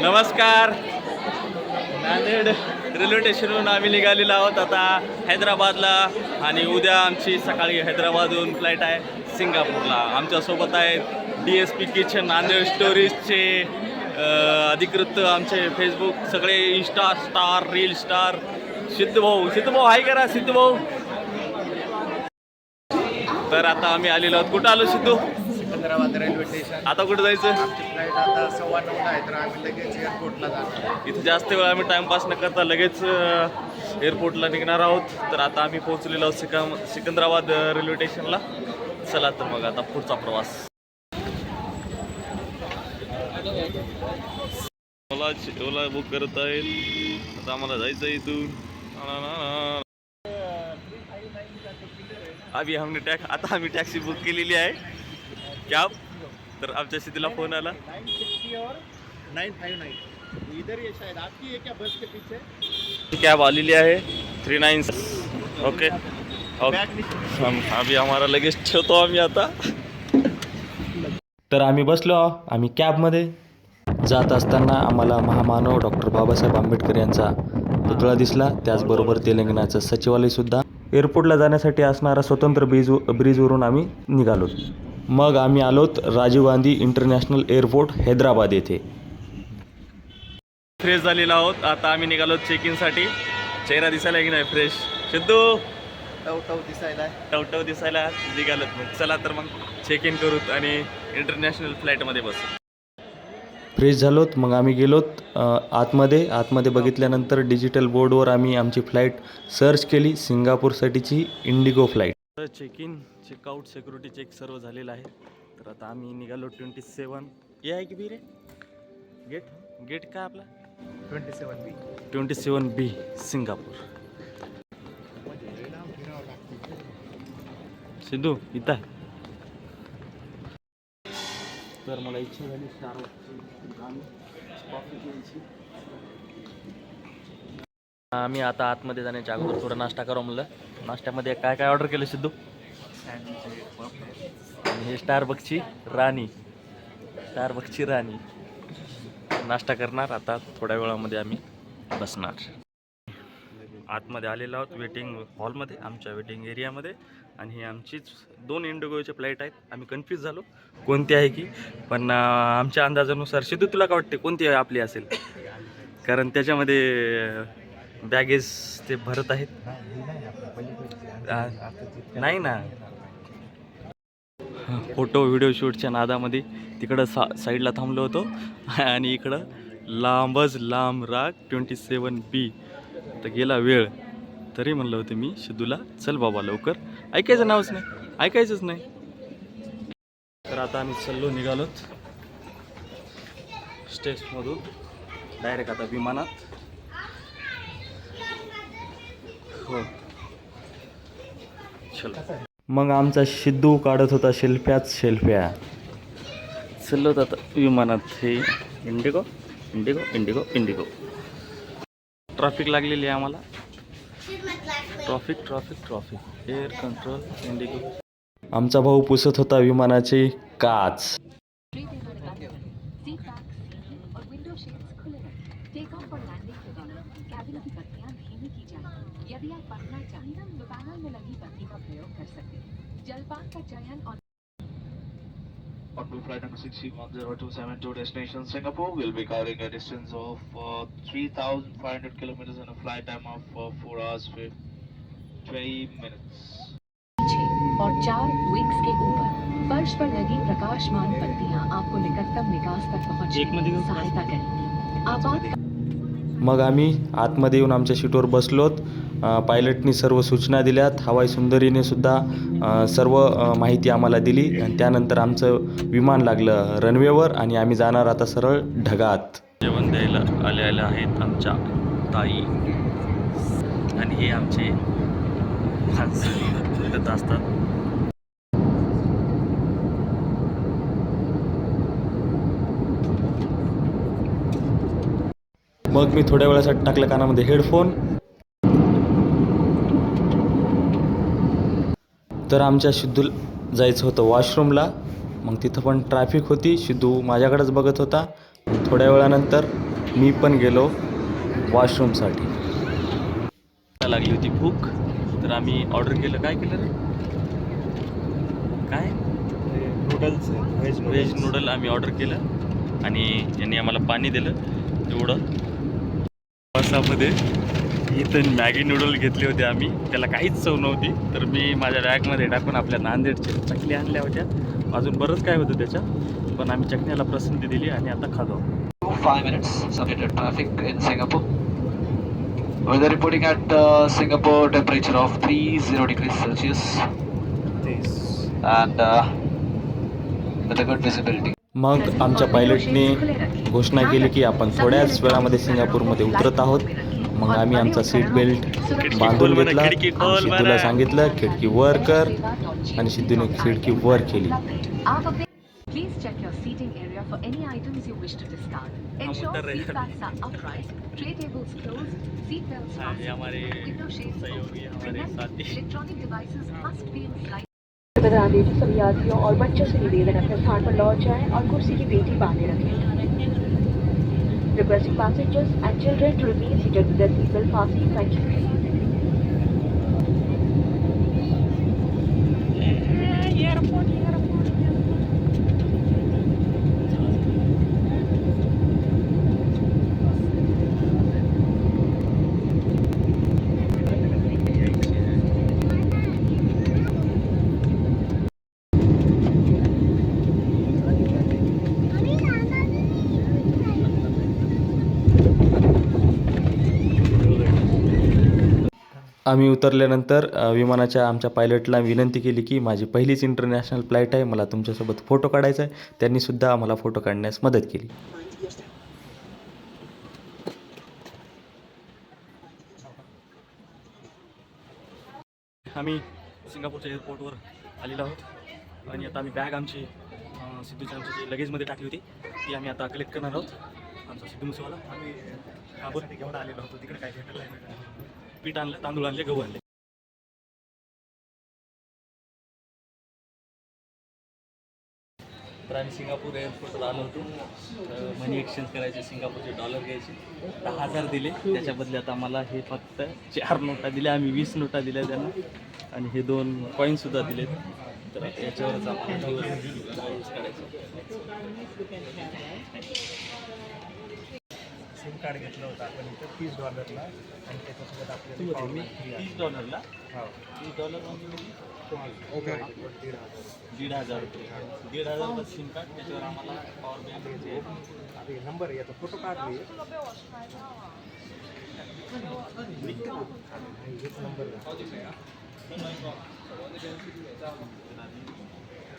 नमस्कार. नांदेड रेल्वे स्टेशनवरून आम्ही निघालेलो आहोत आता हैदराबादला आणि उद्या आमची सकाळी हैदराबादहून फ्लाईट आहे सिंगापूरला. आमच्यासोबत आहेत D S P kitchen Nanded स्टोरीजचे अधिकृत आमचे फेसबुक सगळे insta star reel star Siddhu भाऊ सिद्धू हाय करा सिद्धभाऊ. तर आता आम्ही आलेलो आहोत. कुठं आलो सिद्धू? Secunderabad railway station. आता कुठं जायचं? आमची फ्लाईट आता सव्वा नऊला आहे तर आम्ही लगेच एअरपोर्टला जाणार. इथे जास्त वेळ आम्ही टाइमपास न करता लगेच अ, एअरपोर्टला निघणार आहोत. तर आता आम्ही पोहोचलेलो आहोत सिकम सिकंदराबाद अ, रेल्वे स्टेशनला चला तर मग आता पुढचा प्रवास. ओला ओला बुक करत आहेत. आता आम्हाला जायचं आहे इथून. ना, ना, ना, ना. अभि हमने टॅक्स आता आम्ही टॅक्सी बुक केलेली आहे. कॅब तर आमच्या सिद्धीला फोन आला. नाइन सिक्सटी और नाइन फाइव नाइन इधर ये शायद आपकी है क्या बस के पीछे कॅब आलेली आहे थ्री नाईन ओके ओके आम्ही आम्हाला लगेच ठेवतो आम्ही आता. तर आम्ही बसलो आम्ही कॅबमध्ये जात असताना आम्हाला महामानव डॉक्टर बाबासाहेब आंबेडकर यांचा पुतळा दिसला. त्याचबरोबर तेलंगणाचं सचिवालयसुद्धा एअरपोर्टला जाण्यासाठी असणारा स्वतंत्र ब्रिज ब्रिजवरून आम्ही निघालो. मग आम्ही आलोत राजीव गांधी इंटरनॅशनल एअरपोर्ट हैदराबाद येथे. फ्रेश झालेलो आहोत. आता आम्ही निघालो चेक इनसाठी चेहरा दिसायला की नाही फ्रेश सिद्धू? टव टव दिसायला. टवटव दिसायला निघालत मग. चला तर मग चेक इन करूत आणि इंटरनॅशनल फ्लाईटमध्ये बसू. फ्रेश झालोत मग आम्ही गेलोत आतमध्ये. आतमध्ये बघितल्यानंतर डिजिटल बोर्डवर आम्ही आमची फ्लाईट सर्च केली. सिंगापूरसाठीची IndiGo flight check in checkout security check सर्व झालेलं आहे. तर आता आम्ही निघालो ट्वेंटी सेवन ए आहे की बी रे? गेट गेट काय आपला? 27 B twenty seven B Singapore Siddhu इथं आहे. तर मला इच्छा झाली आम्ही आता आतमध्ये जाण्याच्या अगोदर थोडा नाश्ता करू म्हणलं. नाश्त्यामध्ये काय काय ऑर्डर केलं सिद्धू? आणि हे स्टारबकची राणी. स्टारबकची राणी. नाश्ता करणार. आता थोड्या वेळामध्ये आम्ही बसणार. आतमध्ये आलेलो आहोत वेटिंग हॉलमध्ये आमच्या वेटिंग एरियामध्ये आणि ही आमचीच दोन इंडिगोचे फ्लाईट आहेत. आम्ही कन्फ्यूज झालो. कोणती आहे की? पण आमच्या अंदाजानुसार सिद्धू तुला काय वाटते? कोणती आपली असेल? कारण त्याच्यामध्ये बॅगेज ते भरत आहेत. नाही ना. फोटो व्हिडिओ शूटच्या नादामध्ये तिकडं सा साईडला थांबलो होतो. आणि इकडं लांबच लांब राग ट्वेंटी सेवन बी तर गेला वेळ. तरी म्हणलं होतं मी सिद्धूला चल बाबा लवकर. ऐकायचं नावच नाही. ऐकायचंच नाही. तर आता आम्ही चाललो निघालोत. स्टेशनमधून डायरेक्ट आता विमानात. हो. चलो. मग आमचा सिद्धू काढत होता शेल्फ्याच शेल्फ्या चाललो होतं आता विमानात हे IndiGo IndiGo IndiGo IndiGo. Traffic लागलेली आहे आम्हाला. Traffic traffic traffic. Air control IndiGo. आमचा भाऊ पुसत होता विमानाचे काच सीट बैक सीलिंग और विंडो शेड्स खुले रखें टेक ऑफ और लैंडिंग के दौरान कैबिन की बत्तियां धीमी की जाएं यदि आप पढ़ना चाहें तो पैनल में लगी बत्ती का प्रयोग कर सकते हैं जलपान का चयन और On to flight number 610272 destination Singapore, we'll be covering a distance of uh, 3,500 kilometers in a flight time of uh, 4 hours with 20 minutes. और चार विंग्स के ऊपर फर्श पर लगी प्रकाशमान बत्तियां आपको निकटतम निकास तक पहुंचने में सहायता करेंगी आपात मग आम्ही आतमध्ये येऊन आमच्या शीटवर बसलोत. पायलटनी सर्व सूचना दिल्यात. हवाई सुंदरीने सुद्धा सर्व माहिती आम्हाला दिली. आणि त्यानंतर आमचं विमान लागलं रनवेवर आणि आम्ही जाणार आता सरळ ढगात. जेवण द्यायला आले आले आहेत आमच्या ताई. आणि हे आमचे असतात. मग मी थोड्या वेळासाठी टाकलं कानामध्ये हेडफोन. तर आमच्या सिद्धू जायचं होतं वॉशरूमला. मग तिथं पण ट्रॅफिक होती. सिद्धू माझ्याकडेच बघत होता. थोड्या वेळानंतर मी पण गेलो वॉशरूमसाठी. लागली होती भूक. तर आम्ही ऑर्डर केलं. काय केलं रे? काय? नूडल्स व्हेज व्हेज नूडल आम्ही ऑर्डर केलं. आणि यांनी आम्हाला पाणी दिलं एवढं. प्रवासामध्ये इथं मॅगी नूडल घेतले होते आम्ही. त्याला काहीच चव नव्हती. तर मी माझ्या बॅगमध्ये टाकून आपल्या नांदेडचे चकली आणल्या होत्या. अजून बरंच काय होतं त्याच्या पण आम्ही चकनीला प्रसिद्धी दिली आणि आता खातो. Weather reporting at Singapore temperature of three zero degree Celsius and good visibility मग आमच्या पायलटने घोषणा केली की आपण थोड्याच वेळामध्ये सिंगापूरमध्ये उतरत आहोत मग आम्ही आमचा सीट बेल्ट बांधून घेतला सिद्धूला सांगितलं खिडकी वर कर आणि सिद्धूने खिडकी वर केली Please check your seating area for any items you wish to discard. Ensure seat backs are upright, tray tables closed, seat belts हाँ, fastened, हमारे window shades open. हमारे Remember, साथी electronic devices must be in flight. बता दें कि सभी यात्रियों और बच्चों से निवेदन अपने स्थान पर लौट जाएं और कुर्सी की बेटी बांधे रखें requesting passengers and children to remain seated with seat belt fastly thank you airport here आम्ही उतरल्यानंतर विमानाच्या आमच्या पायलटला विनंती केली की माझी पहिलीच इंटरनॅशनल फ्लाईट आहे मला तुमच्यासोबत फोटो काढायचा आहे. त्यांनीसुद्धा आम्हाला फोटो काढण्यास मदत केली. आम्ही सिंगापूरच्या एअरपोर्टवर आलेलो आहोत. आणि आता आम्ही बॅग आमची सिद्धूच्या आमच्या जी लगेजमध्ये टाकली होती ती आम्ही आता कलेक्ट करणार आहोत. आमचा सिद्धू मुसेवाला. आम्ही काबूल. घेऊन आलेलो होतो. तिकडे काय भेटलं नाही. पीठ आणलं तांदूळ आणले गहू आणले. तर आम्ही सिंगापूर एअरपोर्टला आलो होतो. मनी एक्सचेंज करायचे सिंगापूरचे डॉलर घ्यायचे. दहा हजार दिले. त्याच्या बदल्यात आम्हाला हे फक्त चार नोटा दिल्या. आम्ही वीस नोटा दिल्या त्यांना. आणि हे दोन कॉईनसुद्धा दिलेत तर याच्यावरच आम्हाला दिवस करायचं. सिम कार्ड घेतलं होतं. आपण इथं तीस डॉलरला आणि त्याच्यासोबत तू आपल्याला. तीस डॉलरला हो. तीस डॉलर म्हणजे किती? ओके. दीड हजार दीड हजार रुपये. दीड हजार सिम कार्ड त्याच्यावर आम्हाला पॉवर बँक अरे नंबर याचा फोटो काढले हेच नंबर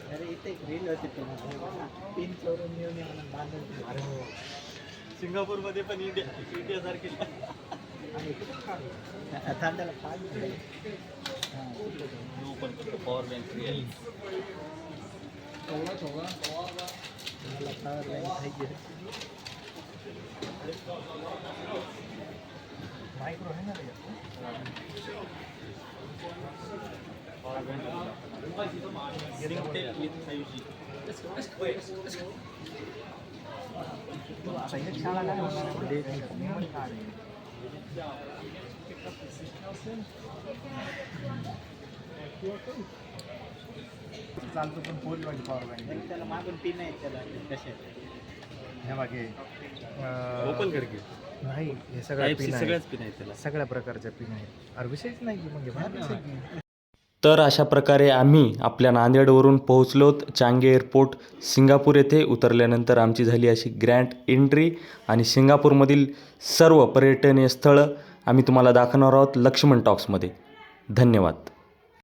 अरे इथे एक रील होती पिन चोरून येऊन अरे हो. सिंगापूरमध्ये पण इंडिया इंडियासारखी. ओपन करतो पॉवर बँक पाहिजे मायक्रो आहे. ना? पॉवर बँक फाईव्ह जी चालतो पण फुल म्हणजे पॉवर बँक त्याला मागून पिन आहे त्याला कसे हे मागे ओपन कर की. नाही हे सगळ्या पिन सगळ्याच पिन आहेत त्याला. सगळ्या प्रकारच्या पिन आहेत. अरे विषयच नाही की म्हणजे की. तर अशा प्रकारे आम्ही आपल्या नांदेडवरून पोहोचलोत. चांगे एअरपोर्ट सिंगापूर येथे उतरल्यानंतर आमची झाली अशी ग्रँड एंट्री आणि सिंगापूरमधील सर्व पर्यटनीय स्थळं आम्ही तुम्हाला दाखवणार आहोत लक्ष्मण टॉक्समध्ये. धन्यवाद.